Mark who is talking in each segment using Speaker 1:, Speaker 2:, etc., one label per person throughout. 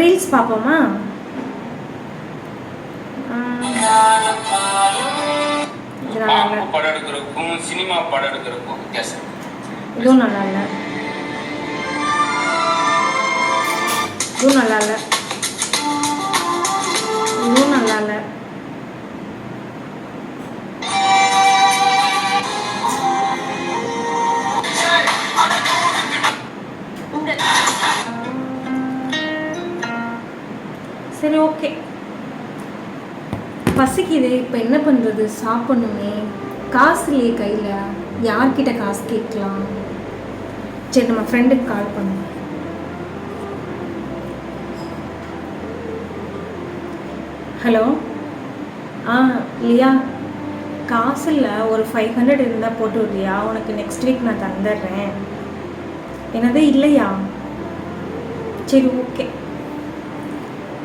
Speaker 1: Reels பார்ப்போமா
Speaker 2: படம் எடுக்கிறதுக்கும் சினிமா படம் எடுக்கிறதுக்கும் வித்தியாசம்.
Speaker 1: இதுவும் நல்லா இல்லை. இதுவும் நல்லா இல்லை. சரி ஓகே பசிக்குது இப்போ என்ன பண்ணுறது சாப்பிடணுமே. காசு இல்லையே கையில். யார்கிட்ட காசு கேட்கலாம்? சரி நம்ம ஃப்ரெண்டுக்கு கால் பண்ணுவோம். ஹலோ ஆ லியா. காசு இல்லை ஒரு ஃபைவ் ஹண்ட்ரட் இருந்தால் போட்டு விட்றியா? உனக்கு நெக்ஸ்ட் வீக் நான் தந்துடுறேன். என்னது இல்லையா? சரி ஓகே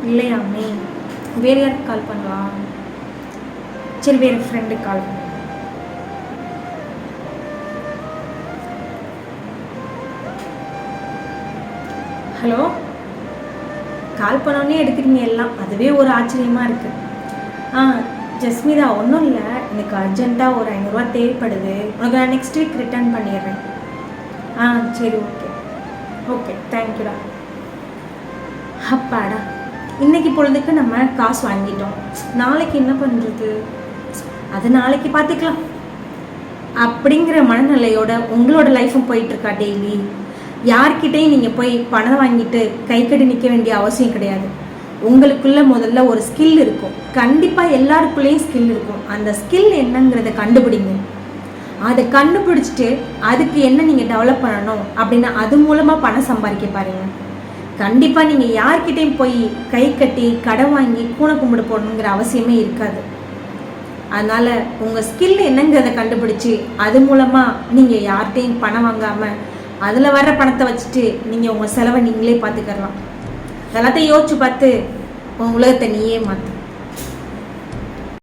Speaker 1: இல்லையாமே வேறு யாருக்கு கால் பண்ணலாம்? சரி வேறு ஃப்ரெண்டுக்கு கால் பண்ணலாம். ஹலோ? கால் பண்ணோன்னே எடுக்கிறீங்க எல்லாம். அதுவே ஒரு ஆச்சரியமாக இருக்குது ஆ ஜஸ்மிதா ஒன்றும் இல்லை. எனக்கு அர்ஜென்ட்டாக ஒரு ஐநூறுரூவா தேவைப்படுது. உனக்கு நான் நெக்ஸ்ட் வீக் ரிட்டர்ன் பண்ணிடுறேன். ஆ சரி ஓகே ஓகே தேங்க்யூடா அப்பாடா. இன்னைக்கு பொழுதுக்கு நம்ம காசு வாங்கிட்டோம். நாளைக்கு என்ன பண்ணுறது அது நாளைக்கு பார்த்துக்கலாம் அப்படிங்கிற மனநிலையோட உங்களோட லைஃப்பும் போயிட்டுருக்கா டெய்லி யார்கிட்டையும் நீங்கள் போய் பணம் வாங்கிட்டு கை கட்டி நிற்க வேண்டிய அவசியம் கிடையாது. உங்களுக்குள்ள முதல்ல ஒரு ஸ்கில் இருக்கும். கண்டிப்பாக எல்லாருக்குள்ளேயும் ஸ்கில் இருக்கும். அந்த ஸ்கில் என்னங்கிறத கண்டுபிடிங்க. அதை கண்டுபிடிச்சிட்டு அதுக்கு என்ன நீங்கள் டெவலப் பண்ணணும்? அப்படின்னா அது மூலமாக பணம் சம்பாதிக்க பாருங்கள் கண்டிப்பாக நீங்கள் யார்கிட்டையும் போய் கை கட்டி கடன் வாங்கி கூனை கும்பிடு போடணுங்கிற அவசியமே இருக்காது. அதனால் உங்கள் ஸ்கில் என்னங்கிறத கண்டுபிடிச்சி அது மூலமாக நீங்கள் யார்கிட்டையும் பணம் வாங்காமல் அதில் வர்ற பணத்தை வச்சுட்டு நீங்கள் உங்கள் செலவை நீங்களே பார்த்துக்கலாம் எல்லாத்தையும் யோசிச்சு பார்த்து உங்கள் உலகத்தை நீயே மாற்று